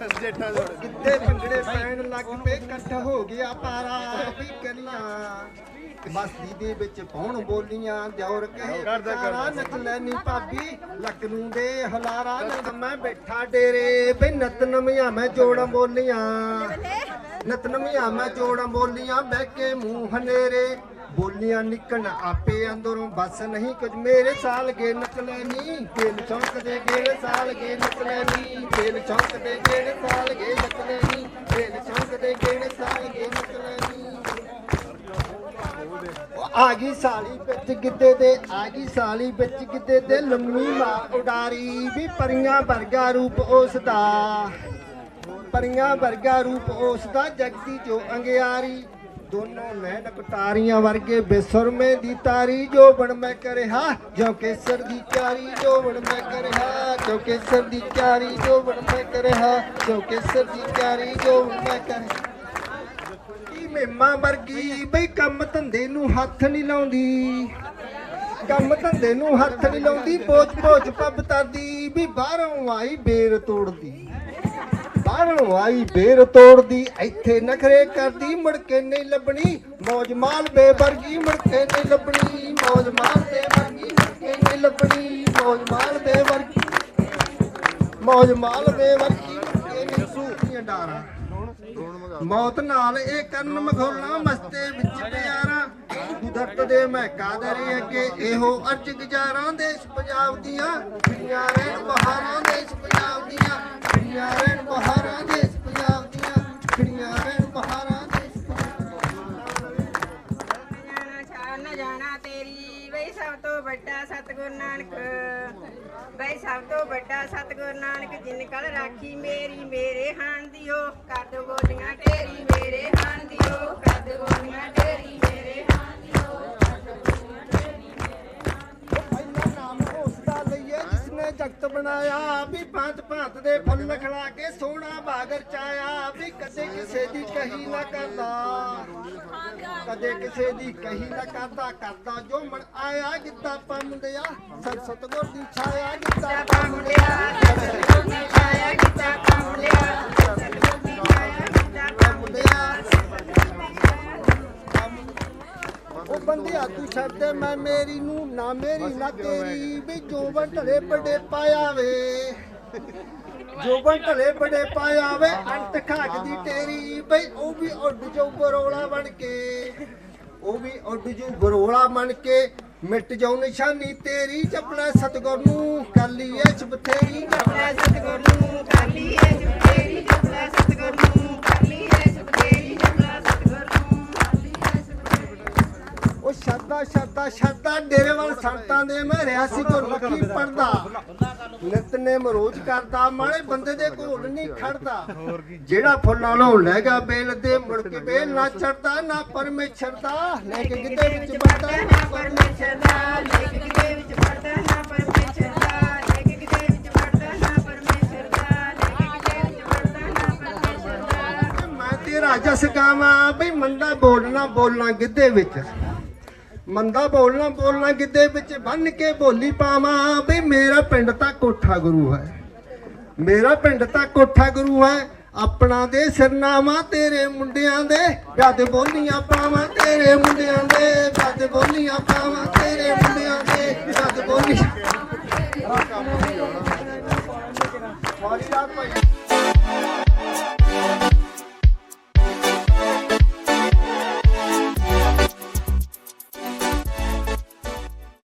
ਭੰਗੜੇ ਪੈਣ ਲੱਗ ਪਏ? ਇਕੱਠ ਹੋ ਗਿਆ ਪਾਰਾ ਵੀ ਗੱਲਾਂ ਮਸਤੀ ਦੇ ਵਿੱਚ ਪੌਣ ਬੋਲੀਆਂ? ਦਿਉਰ ਕਹੇ ਕਾਰਾ ਨੱਚ ਲੈਨੀ ਭਾਬੀ ਲੱਕ ਨੂੰ ਦੇ ਹਲਾਰਾ ਮੈਂ ਬੈਠਾ ਡੇਰੇ। ਬਈ ਨਤਨਮੀਆਂ ਮੈਂ ਜੋੜਾਂ ਬੋਲੀਆਂ। ਨਤਨਮੀਆਂ, ਮੈਂ ਜੋੜਾਂ ਬੋਲੀਆਂ, ਬਹਿ ਕੇ ਮੂੰਹ ਹਨੇਰੇ। ਬੋਲੀਆਂ ਨਿਕਣ ਆਪੇ ਅੰਦਰੋਂ, ਬਸ ਨਹੀਂ ਕੁਝ ਮੇਰੇ ਸਾਲ ਗੇ ਨਕਲੇ ਨੀ ਤੇਲ ਚੌਂਕ ਦੇ ਗੇੜੇ ਸਾਲ ਗੇ ਨਕਲੇ ਨੀ ਤੇਲ ਚੌਂਕ ਦੇ ਗੇੜੇ ਸਾਲ ਗੇ ਨਕਲੇ ਨੀ ਤੇਲ ਚੌਂਕ ਦੇ ਗੇੜੇ ਸਾਲ ਗੇ ਨਕਲੇ ਨੀ ਉਹ ਆ ਗਈ ਸਾਲੀ ਵਿੱਚ ਗਿੱਦੇ ਦੇ ਆ ਗਈ ਸਾਲੀ ਵਿੱਚ ਗਿੱਦੇ ਦੇ ਲੰਮੀ ਮਾਰ ਉਡਾਰੀ, ਵੀ ਪਰੀਆਂ ਵਰਗਾ ਰੂਪ ਉਸ ਦਾ। ਪਰੀਆਂ ਵਰਗਾ ਰੂਪ ਉਸ ਦਾ ਜਗਤੀ ਜੋ ਅੰਗਿਆਰੀ। ਦੋਨੋਂ ਨੈਣ ਕਟਾਰੀਆਂ ਵਰਗੇ ਬੇਸੁਰਮੇ ਦੀ ਤਾਰੀ ਜੋ ਬਣ ਮੈਂ ਕਰਿਆ ਜੋ ਕੇਸਰ ਦੀ ਚਾਰੀ ਜੋ ਬਣ ਮੈਂ ਕਰਿਆ ਜੋ ਕੇਸਰ ਦੀ ਚਾਰੀ ਜੋ ਬਣ ਮੈਂ ਕਰਿਆ ਜੋ ਕੇਸਰ ਦੀ ਚਾਰੀ ਜੋ ਬਣ ਮੈਂ ਕਰਿਆ। ਕੀ ਮੇਮਾ ਵਰਗੀ ਬਈ ਕੰਮ ਧੰਦੇ ਨੂੰ ਹੱਥ ਨਹੀਂ ਲਾਉਂਦੀ। ਕੰਮ ਧੰਦੇ ਨੂੰ ਹੱਥ ਨਹੀਂ ਲਾਉਂਦੀ ਪੋਚ ਪੋਚ ਪੱਬ ਤਰਦੀ, ਵੀ ਬਾਹਰੋਂ ਆਈ ਬੇਰ ਤੋੜਦੀ। ਬਾਹਰੋਂ ਆਈ ਬੇਰ ਤੋੜਦੀ, ਇੱਥੇ ਨਖਰੇ ਕਰਦੀ, ਮੁੜ ਕੇ ਨਹੀਂ ਲੱਭਣੀ। ਮੌਜ ਮਾਲ ਬੇਵਰਗੀ, ਮੁੜ ਕੇ ਨਹੀਂ ਲੱਭਣੀ। ਮੌਜ ਮਾਲ ਬੇਵਰਗੀ, ਮੁੜ ਕੇ ਨਹੀਂ ਲੱਭਣੀ। ਮੌਜ ਮਾਲ ਬੇਵਰਗੀ, ਮੌਜ ਮਾਲ ਬੇਵਰਗੀ, ਮੁੜ ਕੇ ਨਹੀਂ ਸੂਖੀਆਂ ਡਾਰਾਂ। ਮੌਤ ਨਾਲ ਇਹ ਕਰਨ ਮਖੌਲਣਾ ਮਸਤੇ ਵਿੱਚ ਪਿਆਰਾ। ਕੁਦਰਤ ਦੇ ਮੈਂ ਕਾਦਰੇ ਅੱਗੇ ਇਹੋ ਅਰਜ ਗੁਜ਼ਾਰਾਂ, ਦੇਸ਼ ਪੰਜਾਬ ਦੀਆਂ ਤੇਰੀ, ਬਈ ਸਭ ਤੋਂ ਵੱਡਾ ਸਤਿਗੁਰ ਨਾਨਕ। ਬਈ ਸਭ ਤੋਂ ਵੱਡਾ ਸਤਿਗੁਰ ਨਾਨਕ, ਜਿਨ ਕਲ ਰਾਖੀ ਮੇਰੀ, ਮੇਰੇ ਹਾਨ ਦਿਓ। ਕੱਦ ਗੋਲੀਆਂ ਤੇਰੀ, ਮੇਰੇ ਹਾਨ ਦਿਓ। ਕੱਦ ਗੋਲੀਆਂ ਤੇਰੀ, ਮੇਰੇ ਹਾਨ ਦਿਓ। ਜਗਤ ਬਣਾਇਆ। ਵੀ ਭਾਂਤ ਭਾਂਤ ਦੇ ਫੁੱਲ ਖਿਲਾ ਕੇ ਸੋਹਣਾ ਬਾਗਰ ਚਾਇਆ। ਵੀ ਕਦੇ ਕਿਸੇ ਦੀ ਕਹੀ ਨਾ ਕਰਦਾ। ਕਦੇ ਕਿਸੇ ਦੀ ਕਹੀ ਨਾ ਕਰਦਾ ਕਰਦਾ ਜੋ ਮਨ ਆਇਆ ਗਿੱਤਾ ਪੰਮਦਿਆ ਸਤ ਸਤਗੁਰ ਦੀ ਛਾਇਆ ਗਿੱਤਾ ਪਾ ਮੁੰਡਿਆ। ਸਤਿਗੁਰ ਦੀ ਛਾਇਆ ਕੀਤਾ ਪਾ ਮੁੰਡਿਆ ਸਤਿਗੁਰ ਦੀ ਛਾਇਆ ਕੀਤਾ ਪਾ ਮੁੰਡਿਆ। ਉਹ ਬੰਦਿਆ ਤੂੰ ਛੱਡ ਮੈਂ ਮੇਰੀ ਨੂੰ, ਨਾ ਮੇਰੀ, ਨਾ ਤੇਰੀ, ਵੀ ਜੋਬਨ ਢਲੇ ਬੜੇ ਪਾਇਆ ਵੇ। ਜੋਬਨ ਢਲੇ ਬੜੇ ਪਾਇਆ ਵੇ ਅੰਤ ਖਾਕ ਦੀ ਤੇਰੀ ਬਈ ਉਹ ਵੀ ਉੱਡ ਜੋ ਬਰੋਲਾ ਬਣ ਕੇ। ਉਹ ਵੀ ਉੱਡ ਜੋ ਬਰੋਲਾ ਬਣ ਕੇ। ਮਿਟ ਜਾਉ ਨਿਸ਼ਾਨੀ ਤੇਰੀ ਜਪਣਾ ਸਤਗੁਰ ਨੂੰ ਕਰ ਲਈਏ ਚਬਥੇਰੀ ਜਪਲਾ ਸਤਿਗੁਰ ਨੂੰ ਕਰ ਲਈਏ ਸੁਖੇਰੀ ਜਪਲਾ ਸਤਿਗੁਰ ਨੂੰ ਕਰ ਲਈਏ ਸੁਖੇਰੀ ਜਪਲਾ ਸਤਿਗੁਰ ਨੂੰ ਕਰ ਲਈਏ ਸੁਖੇਰੀ ਉਹ ਸ਼ਰਦਾ ਸ਼ਰਦਾ ਸ਼ਰਦਾ ਡੇਰੇ ਵਾਲ ਸੰਤਾਂ ਦੇ ਮੈਂ ਰਿਆਸੀ ਕੋ ਲੱਖੀ ਪੜਦਾ। ਨਿਤ ਨੇ ਮਰੋਜ ਕਰਦਾ ਮਾੜੇ ਬੰਦੇ ਦੇ ਕੋਲ ਨਹੀਂ ਖੜਦਾ ਜਿਹੜਾ ਫੁੱਲਾਂ ਨੂੰ ਲੈ ਗਿਆ ਬੇਲ ਦੇ ਮੁੜ ਕੇ ਬੇਲ ਨਾ ਚੜਦਾ ਨਾ ਪਰਮੇਸ਼ਰ ਦਾ ਲੈ ਕੇ ਕਿਤੇ ਵਿੱਚ ਵੜਦਾ। ਨਾ ਪਰਮੇਸ਼ਰ ਦਾ ਲੇਖ ਕਿਤੇ ਵਿੱਚ ਪੜਦਾ ਨਾ ਪਰਮੇਸ਼ਰ ਦਾ ਲੇਖ ਕਿਤੇ ਵਿੱਚ ਪੜਦਾ ਨਾ ਪਰਮੇਸ਼ਰ ਦਾ ਲੇਖ ਕਿਤੇ ਵਿੱਚ ਪੜਦਾ ਨਾ ਪਰਮੇਸ਼ਰ ਦਾ। ਮੈਂ ਤੇ ਰਾਜਾ ਸਕਾਵਾਂ ਬਈ ਮੰਦਾ ਬੋਲਣਾ ਬੋਲਣਾ ਗਿੱਧੇ ਵਿੱਚ? ਮੰਦਾ ਬੋਲਣਾ ਬੋਲਣਾ ਗਿੱਧੇ ਵਿੱਚ ਬੰਨ ਕੇ ਬੋਲੀ ਪਾਵਾਂ। ਬਈ ਮੇਰਾ ਪਿੰਡ ਤਾਂ ਕੋਠਾ ਗੁਰੂ ਹੈ। ਮੇਰਾ ਪਿੰਡ ਤਾਂ ਕੋਠਾ ਗੁਰੂ ਹੈ। ਆਪਣਾ ਦੇ ਸਰਨਾਮਾ ਤੇਰੇ ਮੁੰਡਿਆਂ ਦੇ। ਜਦ ਬੋਲੀਆਂ ਪਾਵਾਂ ਤੇਰੇ ਮੁੰਡਿਆਂ ਦੇ। ਜਦ ਬੋਲੀਆਂ ਪਾਵਾਂ ਤੇਰੇ ਮੁੰਡਿਆਂ ਦੇ। ਜਦ ਬੋਲੀਆਂ ਸਾਰੀ ਰਾਤ ਭਾਈ।